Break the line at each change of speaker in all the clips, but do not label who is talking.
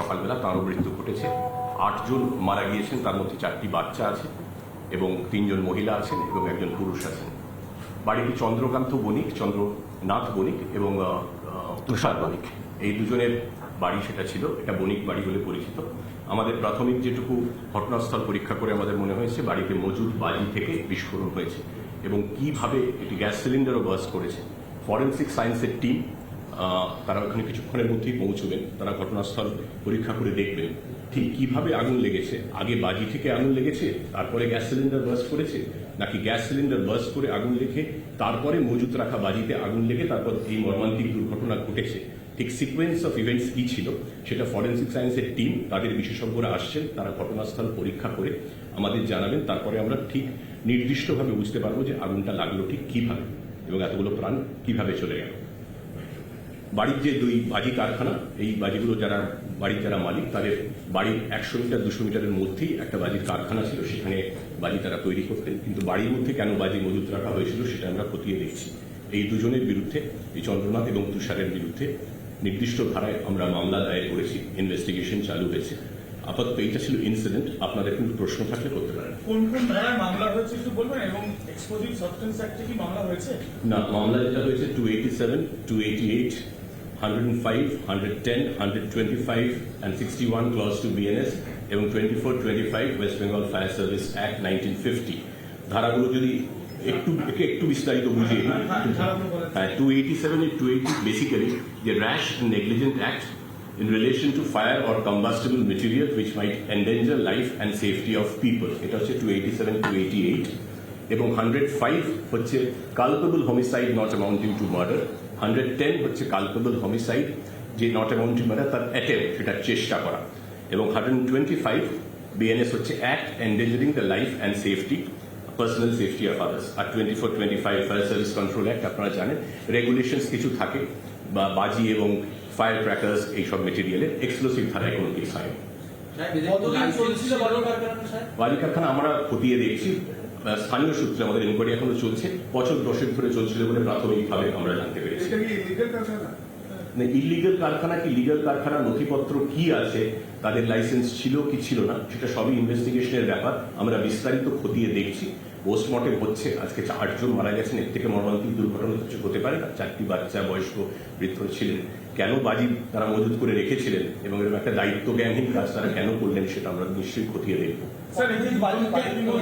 সকালবেলা তাঁরও মৃত্যু ঘটেছে। আটজন মারা গিয়েছেন, তার মধ্যে চারটি বাচ্চা আছে এবং তিনজন মহিলা আছেন এবং একজন পুরুষ আছেন। বাড়িটি চন্দ্রকান্ত বণিক, চন্দ্রনাথ বণিক এবং তুষার বণিক। এই দুজনের বাড়ি সেটা ছিল, এটা বণিক বাড়ি বলে পরিচিত। আমাদের প্রাথমিক যেটুকু ঘটনাস্থল পরীক্ষা করে আমাদের মনে হয়েছে, বাড়িতে মজুদ বাজি থেকে বিস্ফোরণ হয়েছে এবং কীভাবে এটি গ্যাস সিলিন্ডারও বার্স্ট করেছে। ফরেন্সিক সায়েন্সের টিম তারা ওখানে কিছুক্ষণের মধ্যেই পৌঁছবেন। তারা ঘটনাস্থল পরীক্ষা করে দেখবেন। ঠিক কীভাবে আগুন লেগেছে? আগে বাজি থেকে আগুন লেগেছে? তারপরে গ্যাস সিলিন্ডার বার্স্ট করেছে? নাকি গ্যাস সিলিন্ডার বার্স্ট করে আগুন লেগে তারপরে মজুত রাখা বাজিতে আগুন লেগে তারপর এই মর্মান্তিক দুর্ঘটনা ঘটেছে। ঠিক সিকোয়েন্স অফ ইভেন্টস কি ছিল? সেটা ফরেন্সিক সায়েন্সের টিম তাদের বিশেষজ্ঞরা আসছেন, তারা ঘটনাস্থল পরীক্ষা করে আমাদের জানাবেন। তারপরে আমরা ঠিক নির্দিষ্টভাবে বুঝতে পারব যে আগুনটা লাগল ঠিক কীভাবে এবং এতগুলো প্রাণ কীভাবে চলে গেল। বাড়ির যে দুই বাজি কারখানা এই বাজিগুলো যারা বাড়ির যারা মালিক তাদের বাড়ির একশো মিটার দুশো মিটারের মধ্যেই একটা বাজির কারখানা ছিল সেখানে বাজি তারা তৈরি করতেন। কিন্তু বাড়ির মধ্যে কেন বাজি মজুত রাখা হয়েছিল সেটা আমরা খতিয়ে দেখছি। এই দুজনের বিরুদ্ধে এই চন্দ্রনাথ এবং তুষারের বিরুদ্ধে নির্দিষ্ট ধারায় আমরা মামলা দায়ের করেছি ইনভেস্টিগেশন চালু হয়েছে। আপাতত এইটা ছিল ইনসিডেন্ট আপনাদের কিন্তু প্রশ্ন থাকলে করতে পারেন।
কোন কোন ধারায় মামলা হয়েছে একটু বলবেন এবং এক্সপ্লোজিভ সাবস্টেন্স অ্যাক্টে কি মামলা হয়েছে?
না মামলা যেটা হয়েছে two eighty seven two eighty eight hundred and five hundred ten hundred twenty five and sixty one clause two BNS এবং twenty four twenty five West Bengal fire service act nineteen fifty ধারাগুলো যদি একটু একে একটু বিস্তারিত বুঝিয়ে দিই। হ্যাঁ two eighty seven two eighty basically যে rash negligent act in relation to fire or combustible material which might endanger life and safety of people. এটা হচ্ছে two eighty seven two eighty eight এবং হান্ড্রেড ফাইভ হচ্ছে culpable homicide not amounting to murder hundred ten হচ্ছে culpable homicide যে not amounting তার attempt সেটা চেষ্টা করা। এবং হান্ড্রেড টোয়েন্টি ফাইভ বিএনএস হচ্ছে act endangering the life and safety personal safety of others R twenty four twenty five fire service control act আপনারা জানেন রেগুলেশনস কিছু থাকে বা বাজি এবং ফায়ার ক্র্যাকার্স এইসব মেটেরিয়ালের এক্সক্লুসিভ ধারায় কোনো কেস হয় বাজি কারখানা আমরা খতিয়ে দেখছি। স্থানীয় সূত্রে আমাদের ইনকোয়ারি এখনও চলছে। বছর দশেক ধরে চলছিল বলে প্রাথমিকভাবে আমরা জানতে পেরেছি। ইলিগাল কারখানা? কি লিগাল কারখানা? নথিপত্র কি আছে? তাদের লাইসেন্স ছিল কি ছিল না? সেটা সবই ইনভেস্টিগেশনের ব্যাপার। আমরা বিস্তারিত খতিয়ে দেখছি। পোস্টমর্টেম হচ্ছে। আজকে চা- আটজন মারা গেছেন। এর থেকে মর্মান্তিক দুর্ঘটনা কিছু হতে পারে না। চারটি বাচ্চা বয়স্ক বৃদ্ধ ছিলেন। কেন বাজি তারা মজুত করে রেখেছিলেন? এবং এরকম একটা দায়িত্ব জ্ঞানহীন কাজ তারা কেন করলেন সেটা আমরা নিশ্চয়ই খতিয়ে দেখব।
স্যার এই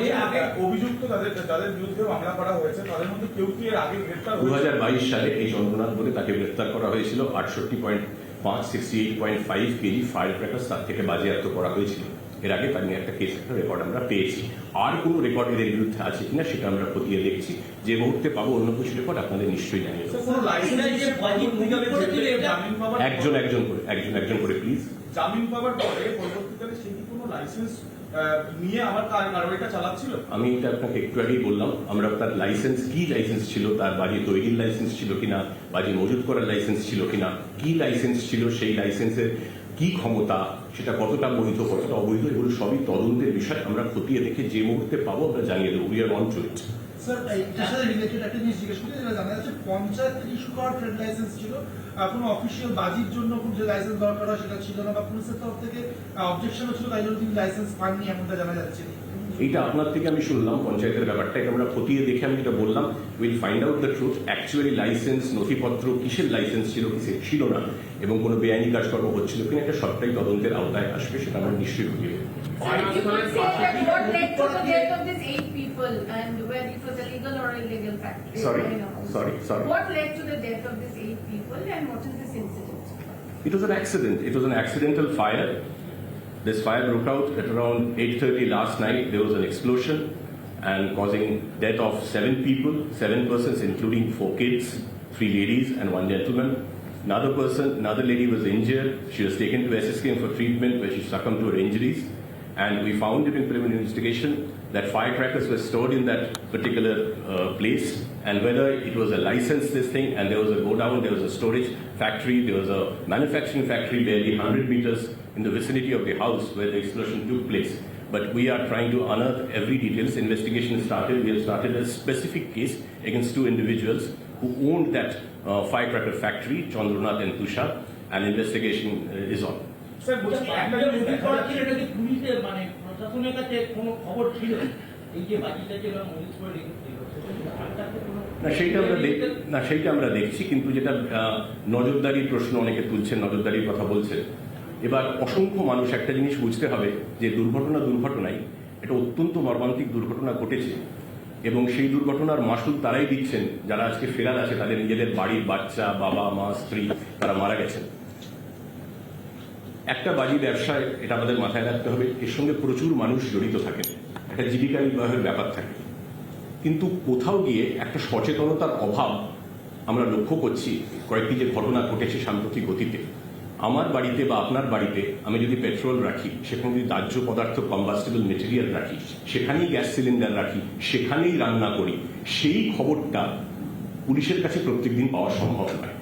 যে আগে অভিযুক্ত তাদের যাদের বিরুদ্ধে মামলা করা হয়েছে তাদের মধ্যে কেউ কি এর আগে গ্রেফতার
দু
হয়েছে
সালে এই চন্দ্রনাথ বলে তাকে গ্রেফতার করা হয়েছিল। আটষট্টি পয়েন্ট পাঁচ sixty eight point five kg fire crackers তার থেকে বাজেয়াপ্ত করা হয়েছিল। এর আগে তার নিয়ে একটা কেস একটা রেকর্ড আমরা পেয়েছি। আর কোনো রেকর্ড এদের বিরুদ্ধে আছে কিনা সেটা আমরা খতিয়ে দেখছি। যে মুহূর্তে পাবো অন্য কিছু রেকর্ড আপনাদের নিশ্চয়ই জানিয়ে একজন একজন করে একজন একজন করে প্লিজ
জামিন পাওয়ার পরে পরবর্তীকালে সে কি কোনো লাইসেন্স নিয়ে আমার কার- কারবারিটা চালাচ্ছিল?
আমি এটা আপনাকে একটু আগেই বললাম, আমরা তার লাইসেন্স কি লাইসেন্স ছিল, তার বাড়ি তৈরির লাইসেন্স ছিল কিনা, বাড়ি মজুত করার লাইসেন্স ছিল কিনা, কি লাইসেন্স ছিল সেই লাইসেন্সের কি ক্ষমতা, সেটা কতটা বৈধ, কতটা অবৈধ, এগুলো সবই তদন্তের বিষয়, আমরা খতিয়ে দেখে যে মুহূর্তে পাবো আমরা জানিয়ে দেবো we are on to it
sir এটার সাথে রিলেটেড একটা জিনিস জিজ্ঞেস করি যেটা জানা যাচ্ছে পঞ্চায়েত ইস্যু করা ট্রেড লাইসেন্স ছিল কোনো অফিসিয়াল বাজির জন্য কোনো যে লাইসেন্স দরকার হয় সেটা ছিল না বা পুলিশের তরফ থেকে অবজেকশনও ছিল তাই জন্য তিনি লাইসেন্স পাননি এমনটা জানা যাচ্ছে।
এইটা আপনার থেকে আমি শুনলাম পঞ্চায়েতের ব্যাপারটা এটা আমরা খতিয়ে দেখে আমি যেটা বললাম will find out the truth actually licence নথিপত্র কিসের লাইসেন্স ছিল কিসের ছিল না এবং কোনো বেআইনি কাজকর্ম হচ্ছিল কিনা এটা সবটাই তদন্তের আওতায় আসবে সেটা আমরা নিশ্চয়ই
legal and whether it was a legal or illegal factory.
Sorry, sorry, sorry.
What led to the death of these eight people and what is this incident?
It was an accident. It was an accidental fire. This fire broke out at around 8.30 last night. There was an explosion and causing death of seven people, seven persons including four kids, three ladies and one gentleman. Another person, another lady was injured. She was taken to SSKM for treatment where she succumbed to her injuries. And we found during preliminary investigation that firecrackers were stored in that particular uh, place and whether it was a licensed this thing and there was a go down, there was a storage factory, there was a manufacturing factory barely 100 meters in the vicinity of the house where the explosion took place. But we are trying to unearth every details. Investigation started. We have started a specific case against two individuals who owned that uh, firecracker factory, Chandranath and Tushar, and investigation uh, is on.
Sir, বলছি
প্রশাসনের কাছে কোনো খবর ছিল? এই যে বাকিটা ছিল করে রেখেছিল
না সেইটা আমরা দেখ না সেইটা আমরা দেখছি কিন্তু যেটা নজরদারির প্রশ্ন অনেকে তুলছেন নজরদারির কথা বলছেন। এবার অসংখ্য মানুষ একটা জিনিস বুঝতে হবে যে দুর্ঘটনা দুর্ঘটনাই এটা অত্যন্ত মর্মান্তিক দুর্ঘটনা ঘটেছে। এবং সেই দুর্ঘটনার মাসুল তারাই দিচ্ছেন যারা আজকে ফেরার আছে তাদের নিজেদের বাড়ির বাচ্চা বাবা মা স্ত্রী তারা মারা গেছেন। একটা বাজি ব্যবসায় এটা আমাদের মাথায় রাখতে হবে, এর সঙ্গে প্রচুর মানুষ জড়িত থাকে, একটা জীবিকা নির্বাহের ব্যাপার থাকে। কিন্তু কোথাও গিয়ে একটা সচেতনতার অভাব আমরা লক্ষ্য করছি কয়েকটি যে ঘটনা ঘটেছে সাম্প্রতিক গতিতে। আমার বাড়িতে বা আপনার বাড়িতে আমি যদি পেট্রোল রাখি, সেখানে যদি দাহ্য পদার্থ কম্বাস্টেবল মেটেরিয়াল রাখি, সেখানেই গ্যাস সিলিন্ডার রাখি, সেখানেই রান্না করি, সেই খবরটা পুলিশের কাছে প্রত্যেকদিন পাওয়া সম্ভব নয়।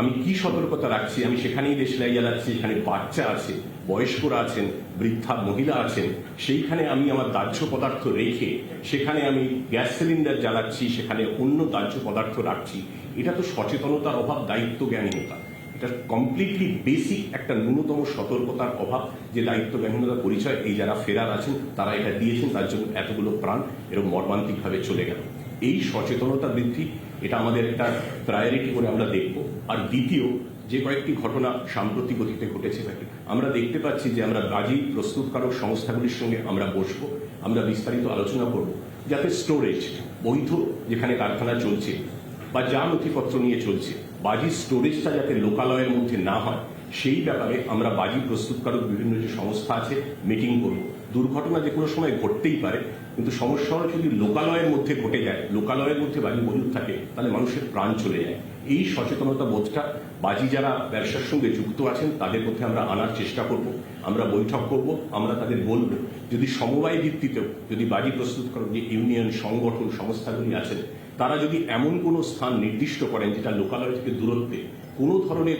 আমি কি সতর্কতা রাখছি? আমি সেখানেই দেশলাই জ্বালাচ্ছি, এখানে বাচ্চা আছে, বয়স্করা আছেন, বৃদ্ধা মহিলা আছেন, সেইখানে আমি আমার দাহ্য পদার্থ রেখে সেখানে আমি গ্যাস সিলিন্ডার জ্বালাচ্ছি, সেখানে অন্য দাহ্য পদার্থ রাখছি। এটা তো সচেতনতার অভাব দায়িত্ব জ্ঞানহীনতা এটা কমপ্লিটলি বেসিক একটা ন্যূনতম সতর্কতার অভাব যে দায়িত্ব জ্ঞানহীনতার পরিচয়। এই যারা ফেরার আছেন, তারা এটা দিয়েছেন, তার জন্য এতগুলো প্রাণ এরকম মর্মান্তিকভাবে চলে গেল। এই সচেতনতা বৃদ্ধি এটা আমাদের একটা প্রায়োরিটি করে আমরা দেখব। আর দ্বিতীয়, যে কয়েকটি ঘটনা সাম্প্রতিক গতিতে ঘটেছে থাকে আমরা দেখতে পাচ্ছি যে আমরা বাজি প্রস্তুতকারক সংস্থাগুলির সঙ্গে আমরা বসবো, আমরা বিস্তারিত আলোচনা করব, যাতে স্টোরেজ বৈধ যেখানে কারখানা চলছে বা যা নথিপত্র নিয়ে চলছে, বাজি স্টোরেজটা যাতে লোকালয়ের মধ্যে না হয়, সেই ব্যাপারে আমরা বাজি প্রস্তুতকারক বিভিন্ন যে সংস্থা আছে মিটিং করব। দুর্ঘটনা যে কোনো সময় ঘটতেই পারে কিন্তু সমস্যা যদি লোকালয়ের মধ্যে ঘটে যায়, লোকালয়ের মধ্যে বাজি মজুদ থাকে, তাহলে মানুষের প্রাণ চলে যায়। এই সচেতনতা বোধটা বাজি যারা ব্যবসার সঙ্গে যুক্ত আছেন, তাদের মধ্যে আমরা আনার চেষ্টা করব। আমরা বৈঠক করব, আমরা তাদের বলব, যদি সমবায় ভিত্তিতেও যদি বাজি প্রস্তুত করেন যে ইউনিয়ন, সংগঠন, সংস্থাগুলি আছেন তারা যদি এমন কোনো স্থান নির্দিষ্ট করেন যেটা লোকালয় থেকে দূরত্বে কোনো ধরনের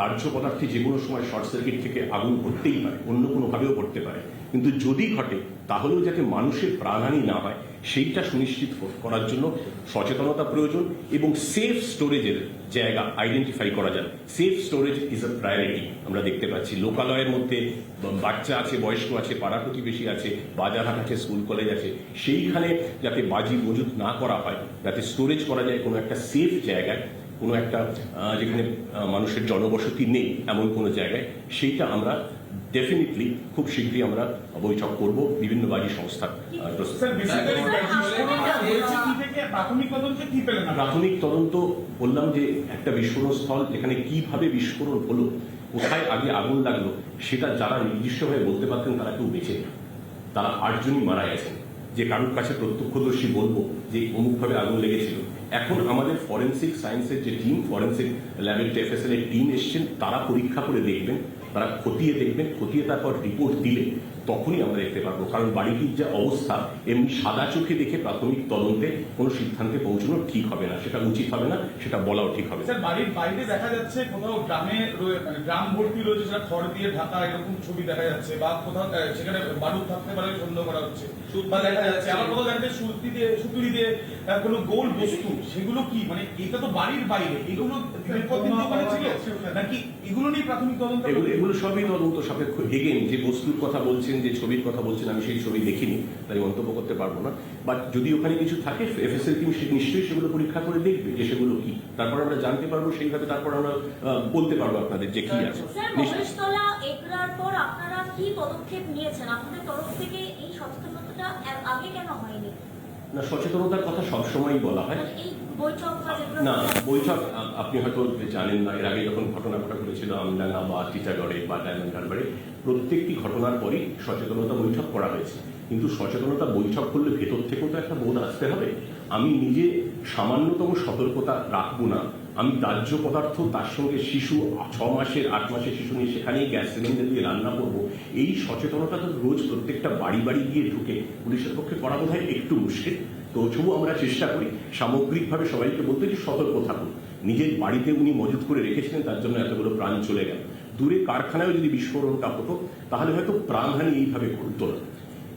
দাহ্য পদার্থে যে কোনো সময় শর্ট সার্কিট থেকে আগুন ঘটতেই পারে, অন্য কোনোভাবেও ঘটতে পারে। কিন্তু যদি ঘটে, তাহলেও যাতে মানুষের প্রাণহানি না হয় সেইটা সুনিশ্চিত করার জন্য সচেতনতা প্রয়োজন এবং সেফ স্টোরেজের জায়গা আইডেন্টিফাই করা যায় safe storage is a priority আমরা দেখতে পাচ্ছি, লোকালয়ের মধ্যে বাচ্চা আছে, বয়স্ক আছে, পাড়া প্রতিবেশী আছে, বাজারহাট আছে স্কুল কলেজ আছে, সেইখানে যাতে বাজি মজুত না করা হয়, যাতে স্টোরেজ করা যায় কোনো একটা সেফ জায়গায়, কোনো একটা যেখানে মানুষের জনবসতি নেই এমন কোনো জায়গায়, সেইটা আমরা ডেফিনেটলি খুব শীঘ্রই আমরা বৈঠক করব বিভিন্ন বাজি সংস্থা আহ, প্রস্তুত।
স্যার বেসিক্যালি বিস্ফোরণটা হয়েছে কি থেকে প্রাথমিক তদন্তে কি পেলেন আপনারা?
প্রাথমিক তদন্ত বললাম যে একটা বিস্ফোরণ স্থল যেখানে কীভাবে বিস্ফোরণ হলো কোথায় আগে আগুন লাগল সেটা যারা নির্দিষ্টভাবে বলতে পারতেন তারা কেউ বেঁচে নেই তারা আটজনই মারা গেছেন। যে কারোর কাছে প্রত্যক্ষদর্শী বলব যে অমুকভাবে আগুন লেগেছিল। এখন আমাদের ফরেন্সিক সায়েন্সের যে টিম ফরেন্সিক ল্যাবের এফএসএল এর টিম এসছেন তারা পরীক্ষা করে দেখবেন তারা খতিয়ে দেখবেন খতিয়ে তারপর রিপোর্ট দিলে। তখনই আমরা দেখতে পারব। কারণ বাড়িটির যে অবস্থা এমনি সাদা চোখে দেখে প্রাথমিক তদন্তে কোনো সিদ্ধান্তে পৌঁছানো ঠিক হবে না। সেটা উচিত হবে না সেটা বলাও ঠিক হবে
স্যার বাড়ির বাইরে দেখা যাচ্ছে কোথাও গ্রামে মানে গ্রাম ভর্তি রয়েছে সেটা খড় দিয়ে ঢাকা এরকম ছবি দেখা যাচ্ছে বা কোথাও সেখানে বারুদ থাকতে পারে সন্দেহ করা হচ্ছে বা দেখা যাচ্ছে আবার কোথাও দেখা যাচ্ছে সুতি দিয়ে সুতুলি দিয়ে কোনো গোল বস্তু সেগুলো কি? মানে এটা তো বাড়ির বাইরে এগুলো করেছিল নাকি এগুলো নিয়ে প্রাথমিক তদন্ত
এগুলো সবই তদন্ত সাপেক্ষ। এগেন যে বস্তুর কথা বলছেন যে ছবির কথা বলছেন আমি সেই ছবি দেখিনি তাই মন্তব্য করতে পারব না। বাট যদি ওখানে কিছু থাকে এফএসএল টিম নিশ্চয়ই সেগুলো পরীক্ষা করে দেখবে যে সেগুলো কি। তারপর আমরা জানতে পারব সেইভাবে তারপর আমরা বলতে পারব আপনাদের যে কি আছে।
পর আপনারা কি পদক্ষেপ নিয়েছেন? আপনাদের তরফ থেকে এই সচেতনতাটা আগে কেন হয়নি?
না সচেতনতার কথা সবসময়ই বলা হয়।
মানে
না বৈঠক? আপনি হয়তো জানেন না এর আগে যখন ঘটনা ঘটা ঘটেছিল আমডাঙ্গা বা টিটাগড়ে বা ডায়মন্ড হারবারে প্রত্যেকটি ঘটনার পরই সচেতনতা বৈঠক করা হয়েছে। কিন্তু সচেতনতা বৈঠক করলে ভেতর থেকেও তো একটা বোধ আসতে হবে। আমি নিজে সামান্যতম সতর্কতা রাখব না। আমি দাহ্য পদার্থ, তার সঙ্গে শিশু, ছ মাসের, আট মাসের শিশু নিয়ে সেখানেই গ্যাস সিলিন্ডার দিয়ে রান্না করব। এই সচেতনতা তো রোজ প্রত্যেকটা বাড়ি বাড়ি গিয়ে ঢুকে। পুলিশের পক্ষে করা বোধ একটু মুশকিল। তো তবুও আমরা চেষ্টা করি সামগ্রিকভাবে সবাইকে বলতে যে সতর্ক থাকুন। নিজের বাড়িতে উনি মজুত করে রেখেছিলেন, তার জন্য এতগুলো প্রাণ চলে গেল। দূরে কারখানায় যদি বিস্ফোরণটা হতো, তাহলে হয়তো প্রাণহানি এইভাবে ঘটতো না।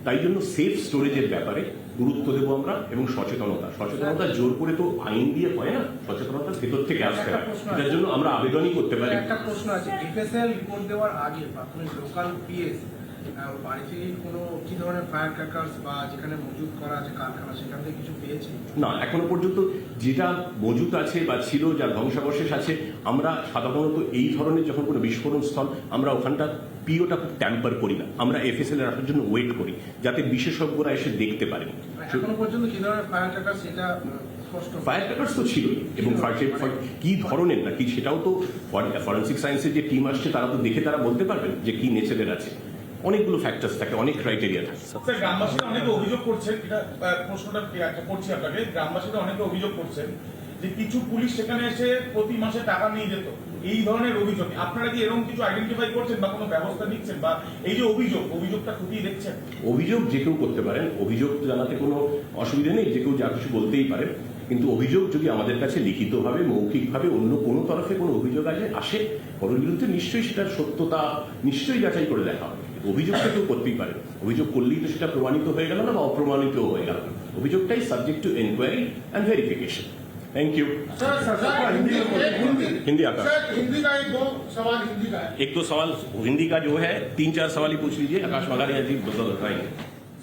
তাই জন্য সেফ স্টোরেজের ব্যাপারে গুরুত্ব দেবো আমরা এবং সচেতনতা। সচেতনতা জোর করে তো আইন দিয়ে হয় না? সচেতনতা ভেতর থেকে আসতে হয়। এটার জন্য আমরা আবেদনই করতে পারি।
একটা প্রশ্ন আছে। রিপোর্ট দেওয়ার আগে প্রাথমিক লোকাল পিএস বাড়িতে কোনো কি ধরনের ফায়ার ক্র্যাকার্স বা যেখানে মজুত করা আছে কারখানা সেখান থেকে কিছু পেয়েছেন
না এখনও পর্যন্ত যেটা মজুত আছে বা ছিল যা ধ্বংসাবশেষ আছে আমরা সাধারণত এই ধরনের যখন কোনো বিস্ফোরণ স্থল আমরা ওখানটা পিওটা খুব ট্যাম্পার করি না। আমরা এফএসএল রাখার জন্য ওয়েট করি যাতে বিশেষজ্ঞরা এসে দেখতে পারেন
মানে এখনও পর্যন্ত কি ধরনের ফায়ার ক্র্যাকার সেটা
ফায়ার ক্র্যাকার্স তো ছিলই এবং ফায়ার- কি ধরনের না কি সেটাও তো ফরেন্সিক সায়েন্সের যে টিম আসছে তারা তো দেখে তারা বলতে পারবেন যে কি নেচারের আছে। অনেকগুলো ফ্যাক্টরস থাকে অনেক ক্রাইটেরিয়া থাকে।
স্যার গ্রামবাসীরা অনেকে অভিযোগ করছেন এটা প্রশ্নটা একটা করছি আপনাকে গ্রামবাসীরা অনেকে অভিযোগ করছেন যে কিছু পুলিশ সেখানে এসে প্রতি মাসে টাকা নিয়ে যেত। এই ধরনের অভিযোগ আপনারা কি এরকম কিছু আইডেন্টিফাই করছেন বা কোনো ব্যবস্থা নিচ্ছেন? বা এই যে অভিযোগ অভিযোগটা খতিয়ে দেখছেন?
অভিযোগ যে কেউ করতে পারেন অভিযোগ জানাতে কোনো অসুবিধা নেই যে কেউ যা কিছু বলতেই পারেন কিন্তু অভিযোগ যদি আমাদের কাছে লিখিতভাবে মৌখিকভাবে অন্য কোনো তরফে কোনো অভিযোগ আসে আসে কারোর বিরুদ্ধে নিশ্চয়ই সেটার সত্যতা নিশ্চয়ই যাচাই করে দেখা হবে। অভিযোগটা কেউ করতেই পারে অভিযোগ করলেই তো সেটা প্রমাণিত হয়ে গেল না বা অপ্রমাণিত হয়ে গেল না অভিযোগটাই subject to enquiry and verification thank you
sir sir Hindi Hindi
Hindi आता
सर हिंदी का एक दो सवाल हिंदी का है
एक दो सवाल हिंदी का जो है तीन चार सवाल ही पूछ लीजिए आकाश मगारिया जी बताएंगे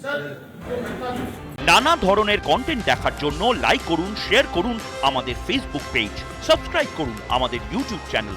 सर जो मेरे पास
নানা ধরনের কন্টেন্ট দেখার জন্য লাইক করুন শেয়ার করুন আমাদের ফেসবুক পেজ সাবস্ক্রাইব করুন আমাদের ইউটিউব চ্যানেল